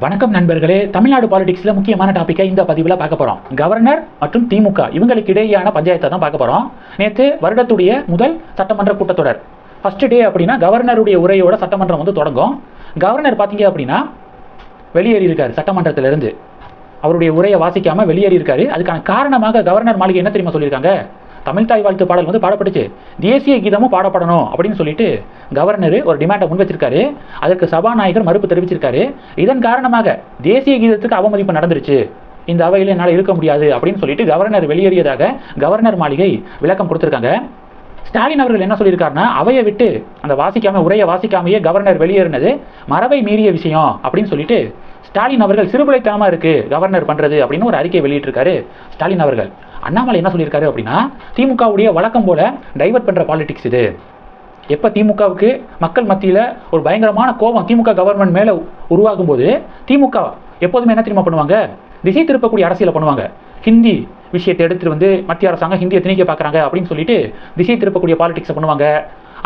வணக்கம் நண்பர்களே. தமிழ்நாடு பாலிடிக்ஸில் முக்கியமான டாப்பிக்கை இந்த பதிவில் பார்க்க போகிறோம் கவர்னர் மற்றும் திமுக இவங்களுக்கு இடையேயான பஞ்சாயத்தை தான் பார்க்க போகிறோம் நேற்று வருடத்துடைய முதல் சட்டமன்ற கூட்டத்தொடர். ஃபஸ்ட்டு டே அப்படின்னா கவர்னருடைய உரையோட சட்டமன்றம் வந்து தொடங்கும். கவர்னர் பார்த்தீங்க அப்படின்னா வெளியேறியிருக்காரு சட்டமன்றத்திலிருந்து. அவருடைய உரையை வாசிக்காமல் வெளியேறியிருக்காரு அதுக்கான காரணமாக கவர்னர் மாளிகை என்ன தெரியுமா சொல்லியிருக்காங்க? தமிழ் தாய் வாழ்த்து பாடல் வந்து பாடப்பட்டுச்சு. தேசிய கீதமும் பாடப்படணும் அப்படின்னு சொல்லிட்டு கவர்னர் ஒரு டிமாண்டை முன் வச்சிருக்காரு. அதற்கு சபாநாயகர் மறுப்பு தெரிவிச்சிருக்காரு. இதன் காரணமாக தேசிய கீதத்துக்கு அவமதிப்பு நடந்துருச்சு. இந்த அவையில் என்னால் இருக்க முடியாது அப்படின்னு சொல்லிட்டு கவர்னர் வெளியேறியதாக கவர்னர் மாளிகை விளக்கம் கொடுத்துருக்காங்க. ஸ்டாலின் அவர்கள் என்ன சொல்லியிருக்காருன்னா அவையை விட்டு அந்த வாசிக்காம உரையை வாசிக்காமையே கவர்னர் வெளியேறினது மரபை மீறிய விஷயம் அப்படின்னு சொல்லிட்டு ஸ்டாலின் அவர்கள் சிறுபிழைத்தனமா இருக்குது கவர்னர் பண்ணுறது அப்படின்னு ஒரு அறிக்கை வெளியிட்டிருக்காரு ஸ்டாலின் அவர்கள். அண்ணாமலை என்ன சொல்லியிருக்காரு அப்படின்னா திமுகவுடைய வழக்கம் போல டைவர்ட் பண்ணுற பாலிடிக்ஸ் இது. எப்போ திமுகவுக்கு மக்கள் மத்தியில் ஒரு பயங்கரமான கோபம் திமுக கவர்மெண்ட் மேலே உருவாகும் போது திமுக எப்போதுமே என்ன தெரியுமா பண்ணுவாங்க? திசை திருப்பக்கூடிய அரசியலை பண்ணுவாங்க. ஹிந்தி விஷயத்தை எடுத்துகிட்டு வந்து மத்திய அரசாங்கம் ஹிந்தியை திணிக்க பார்க்குறாங்க அப்படின்னு சொல்லிட்டு திசை திருப்பக்கூடிய பாலிடிக்ஸை பண்ணுவாங்க.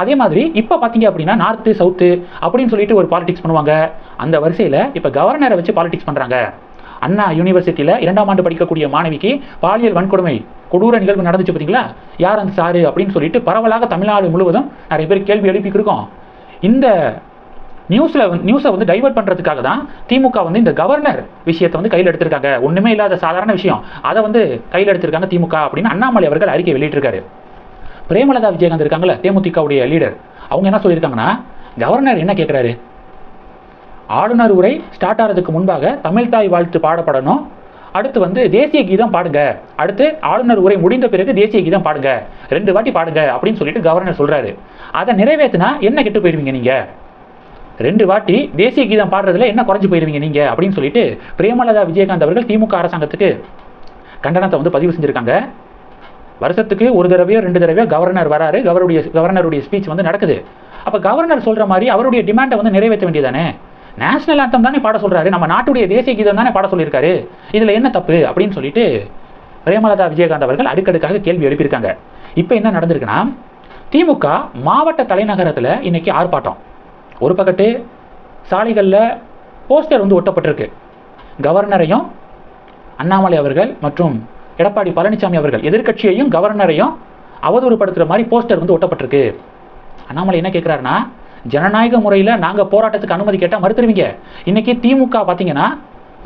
அதே மாதிரி இப்போ பார்த்தீங்க அப்படின்னா நார்த்து சவுத்து அப்படின்னு சொல்லிட்டு ஒரு பாலிடிக்ஸ் பண்ணுவாங்க. அந்த வரிசையில் இப்போ கவர்னரை வச்சு பாலிடிக்ஸ் பண்ணுறாங்க அண்ணா யூனிவர்சிட்டியில் இரண்டாம் ஆண்டு படிக்கக்கூடிய மாணவிக்கு பாலியல் வன்கொடுமை கொடூர நிகழ்வு நடந்துச்சு பார்த்தீங்களா? யார் அந்த சாரு அப்படின்னு சொல்லிட்டு பரவலாக தமிழ்நாடு முழுவதும் நிறைய பேர் கேள்வி எழுப்பிக்கிருக்கோம் இந்த நியூஸில் நியூஸை வந்து டைவர்ட் பண்ணுறதுக்காக தான் திமுக வந்து இந்த கவர்னர் விஷயத்தை வந்து கையில் எடுத்திருக்காங்க. ஒன்றுமே இல்லாத சாதாரண விஷயம். அதை வந்து கையில் எடுத்திருக்காங்க திமுக அப்படின்னு அண்ணாமலை அவர்கள் அறிக்கை வெளியிட்டிருக்காரு. பிரேமலதா விஜயகாந்த் இருக்காங்களே தேமுதிகவுடைய லீடர் அவங்க என்ன சொல்லியிருக்காங்கன்னா கவர்னர் என்ன கேட்குறாரு ஆளுநர் உரை ஸ்டார்ட் ஆகிறதுக்கு முன்பாக தமிழ் தாய் வாழ்த்து பாடப்படணும். அடுத்து வந்து தேசிய கீதம் பாடுங்க. அடுத்து ஆளுநர் உரை முடிந்த பிறகு தேசிய கீதம் பாடுங்க. ரெண்டு வாட்டி பாடுங்க அப்படின்னு சொல்லிட்டு கவர்னர் சொல்றாரு. அதை நிறைவேற்றினா என்ன கெட்டு போயிருவீங்க நீங்க? ரெண்டு வாட்டி தேசிய கீதம் பாடுறதுல என்ன குறைஞ்சு போயிருவீங்க நீங்க? அப்படின்னு சொல்லிட்டு பிரேமலதா விஜயகாந்த் அவர்கள் திமுக அரசாங்கத்துக்கு கண்டனத்தை வந்து பதிவு செஞ்சிருக்காங்க. வருஷத்துக்கு ஒரு தடவையோ ரெண்டு தடவையோ கவர்னர் வராரு. கவருடைய கவர்னருடைய ஸ்பீச் வந்து நடக்குது. அப்போ கவர்னர் சொல்கிற மாதிரி அவருடைய டிமாண்டை வந்து நிறைவேற்ற வேண்டியதானே நேஷனல் ஆந்தம் தானே பாட சொல்கிறாரு நம்ம நாட்டுடைய தேசிய கீதம் தானே பாட சொல்லியிருக்காரு. இதில் என்ன தப்பு அப்படின்னு சொல்லிட்டு பிரேமலதா விஜயகாந்த் அவர்கள் அடுக்கடுக்காக கேள்வி எழுப்பியிருக்காங்க. இப்போ என்ன நடந்திருக்குன்னா திமுக மாவட்ட தலைநகரத்தில் இன்னைக்கு ஆர்ப்பாட்டம். ஒரு பக்கத்து சாலைகளில் போஸ்டர் வந்து ஒட்டப்பட்டிருக்கு. கவர்னரையும் அண்ணாமலை அவர்கள் மற்றும் எடப்பாடி பழனிசாமி அவர்கள் எதிர்க்கட்சியையும் கவர்னரையும் அவதூறுபடுத்துகிற மாதிரி போஸ்டர் வந்து ஒட்டப்பட்டிருக்கு. அண்ணாமலை என்ன கேட்குறாருன்னா ஜனநாயக முறையில் நாங்கள் போராட்டத்துக்கு அனுமதி கேட்டால் மறுத்துருவீங்க இன்னைக்கு திமுக பார்த்தீங்கன்னா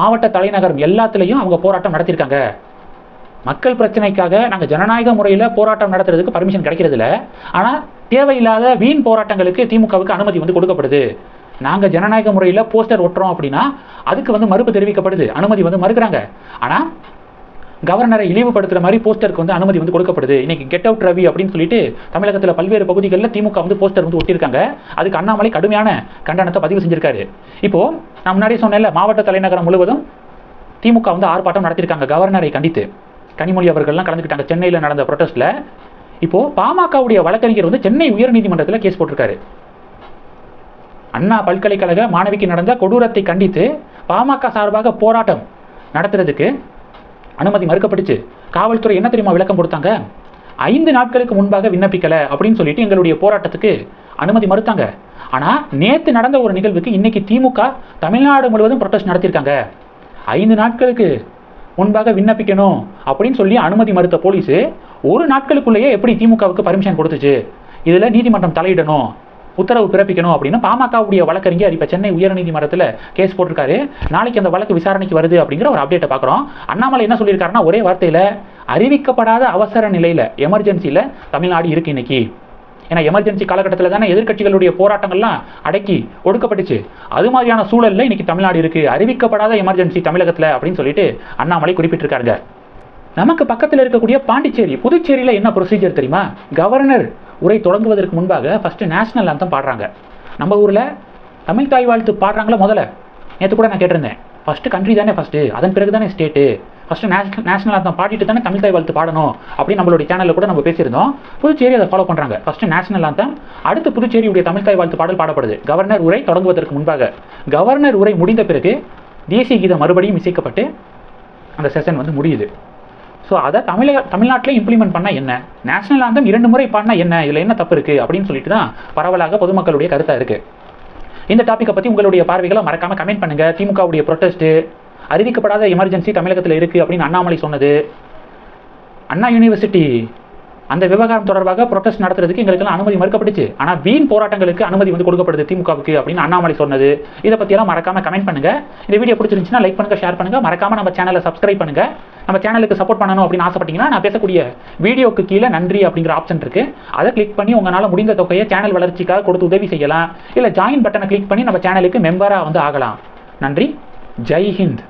மாவட்ட தலைநகரம் எல்லாத்துலேயும் அவங்க போராட்டம் நடத்தியிருக்காங்க. மக்கள் பிரச்சனைக்காக நாங்கள் ஜனநாயக முறையில் போராட்டம் நடத்துறதுக்கு பர்மிஷன் கிடைக்கிறது இல்லை ஆனால் தேவையில்லாத வீண் போராட்டங்களுக்கு திமுகவுக்கு அனுமதி வந்து கொடுக்கப்படுது. நாங்கள் ஜனநாயக முறையில் போஸ்டர் ஒட்டுறோம் அப்படின்னா அதுக்கு வந்து மறுப்பு தெரிவிக்கப்படுது. அனுமதி வந்து மறுக்கிறாங்க. ஆனால் கவர்னரை இழிவுபடுத்துகிற மாதிரி போஸ்டருக்கு வந்து அனுமதி வந்து கொடுக்கப்படுது. இன்னைக்கு கெட் அவுட் ரவி அப்படின்னு சொல்லிட்டு தமிழகத்தில் பல்வேறு பகுதிகளில் திமுக வந்து போஸ்டர் வந்து ஒட்டியிருக்காங்க. அதுக்கு அண்ணாமலை கடுமையான கண்டனத்தை பதிவு செஞ்சிருக்காரு. இப்போ நான் முன்னாடியே சொன்னேன்ல மாவட்ட தலைநகரம் முழுவதும் திமுக வந்து ஆர்ப்பாட்டம் நடத்தியிருக்காங்க கவர்னரை கண்டித்து. கனிமொழி அவர்கள்லாம் கலந்துக்கிட்டாங்க சென்னையில் நடந்த ப்ரொட்டஸ்ட்டில் இப்போ பாமகவுடைய வழக்கறிஞர் வந்து சென்னை உயர்நீதிமன்றத்தில் கேஸ் போட்டிருக்காரு. அண்ணா பல்கலைக்கழக மாணவிக்கு நடந்த கொடூரத்தை கண்டித்து பாமக சார்பாக போராட்டம் நடத்துறதுக்கு அனுமதி மறுக்கப்பட்டுச்சு. காவல்துறை என்ன தெரியுமா விளக்கம் கொடுத்தாங்க? ஐந்து நாட்களுக்கு முன்பாக விண்ணப்பிக்கலை அப்படின்னு சொல்லிட்டு எங்களுடைய போராட்டத்துக்கு அனுமதி மறுத்தாங்க. ஆனால் நேற்று நடந்த ஒரு நிகழ்வுக்கு இன்னைக்கு திமுக தமிழ்நாடு முழுவதும் ப்ரொட்டஸ்ட் நடத்தியிருக்காங்க. ஐந்து நாட்களுக்கு முன்பாக விண்ணப்பிக்கணும் அப்படின்னு சொல்லி அனுமதி மறுத்த போலீஸு ஒரு நாட்களுக்குள்ளேயே எப்படி திமுகவுக்கு பர்மிஷன் கொடுத்துச்சு? இதில் நீதிமன்றம் தலையிடணும். உத்தரவு பிறப்பிக்கணும் அப்படின்னு பாமகவுடைய வழக்கறிஞர் இப்போ சென்னை உயர்நீதிமன்றத்தில் கேஸ் போட்டிருக்காரு. நாளைக்கு அந்த வழக்கு விசாரணைக்கு வருது அப்படிங்கிற ஒரு அப்டேட்டை பார்க்குறோம் அண்ணாமலை என்ன சொல்லியிருக்காருன்னா ஒரே வார்த்தையில் அறிவிக்கப்படாத அவசர நிலையில் எமர்ஜென்சியில் தமிழ்நாடு இருக்கு இன்னைக்கு. ஏன்னா எமர்ஜென்சி காலகட்டத்தில் தானே எதிர்க்கட்சிகளுடைய போராட்டங்கள்லாம் அடக்கி ஒடுக்கப்பட்டுச்சு. அது மாதிரியான சூழலில் இன்னைக்கு தமிழ்நாடு இருக்குது அறிவிக்கப்படாத எமர்ஜென்சி தமிழகத்தில் அப்படின்னு சொல்லிட்டு அண்ணாமலை குறிப்பிட்டிருக்காருங்க. நமக்கு பக்கத்தில் இருக்கக்கூடிய பாண்டிச்சேரி புதுச்சேரியில் என்ன ப்ரொசீஜர் தெரியுமா? கவர்னர் உரை தொடங்குவதற்கு முன்பாக ஃபஸ்ட்டு நேஷனல் அந்தம் பாடுறாங்க. நம்ம ஊரில் தமிழ் தாய் வாழ்த்து பாடுறாங்களா முதல்ல? நேற்று கூட நான் கேட்டிருந்தேன். ஃபஸ்ட்டு கண்ட்ரி தானே ஃபஸ்ட்டு அதன் பிறகு தானே ஸ்டேட்டு ஃபஸ்ட்டு நேஷனல் நேஷனல் அந்தம் பாடிட்டு தானே தமிழ் தாய் வாழ்த்து பாடணும் அப்படின்னு நம்மளுடைய சேனலில் கூட நம்ம பேசியிருந்தோம். புதுச்சேரி அதை ஃபாலோ பண்ணுறாங்க ஃபஸ்ட்டு நேஷனல் அந்தம் அடுத்து புதுச்சேரியுடைய தமிழ் தாய் வாழ்த்து பாடல் பாடப்படுது. கவர்னர் உரை தொடங்குவதற்கு முன்பாக. கவர்னர் உரை முடிந்த பிறகு தேசிய கீதம் மறுபடியும் இசைக்கப்பட்டு அந்த செஷன் வந்து முடியுது. ஸோ அதை தமிழக தமிழ்நாட்டில் இம்ப்ளிமெண்ட் பண்ணால் என்ன? நேஷனல் ஆந்தம் இரண்டு முறை பாடினா என்ன? இதில் என்ன தப்பு இருக்குது அப்படின்னு சொல்லிட்டு தான் பரவலாக பொதுமக்களுடைய கருத்தாக இருக்குது இந்த டாப்பிக்கை பற்றி உங்களுடைய பார்வைகளை மறக்காமல் கமெண்ட் பண்ணுங்கள் திமுகவுடைய ப்ரொட்டஸ்ட்டு அறிவிக்கப்படாத எமர்ஜென்சி தமிழகத்தில் இருக்குது அப்படின்னு அண்ணாமலை சொன்னது. அண்ணா யூனிவர்சிட்டி அந்த விவகாரம் தொடர்பாக ப்ரொட்டஸ்ட் நடத்துறதுக்கு எங்களுக்கெல்லாம் அனுமதி மறுக்கப்பட்டுச்சு. ஆனால் வீண் போராட்டங்களுக்கு அனுமதி வந்து கொடுக்கப்படுது திமுகவுக்கு அப்படின்னு அண்ணாமலை சொன்னது. இதை பற்றியெல்லாம் மறக்காம கமெண்ட் பண்ணுங்க. இந்த வீடியோ பிடிச்சிருந்துச்சுன்னா லைக் பண்ணுங்க ஷேர் பண்ணுங்க. மறக்காம நம்ம சேனலை சப்ஸ்கிரைப் பண்ணுங்க. நம்ம சேனலுக்கு சப்போர்ட் பண்ணணும் அப்படின்னு ஆசைப்பட்டீங்கன்னா நான் பேசக்கூடிய வீடியோக்கு கீழே நன்றி அப்படிங்கிற ஆப்ஷன் இருக்கு. அதை கிளிக் பண்ணி உங்களால் முடிந்த தொகையை சேனல் வளர்ச்சிக்காக கொடுத்து உதவி செய்யலாம். இல்லை ஜாயின் பட்டனை கிளிக் பண்ணி நம்ம சேனலுக்கு மெம்பராக வந்து ஆகலாம். நன்றி. ஜெய் ஹிந்த்.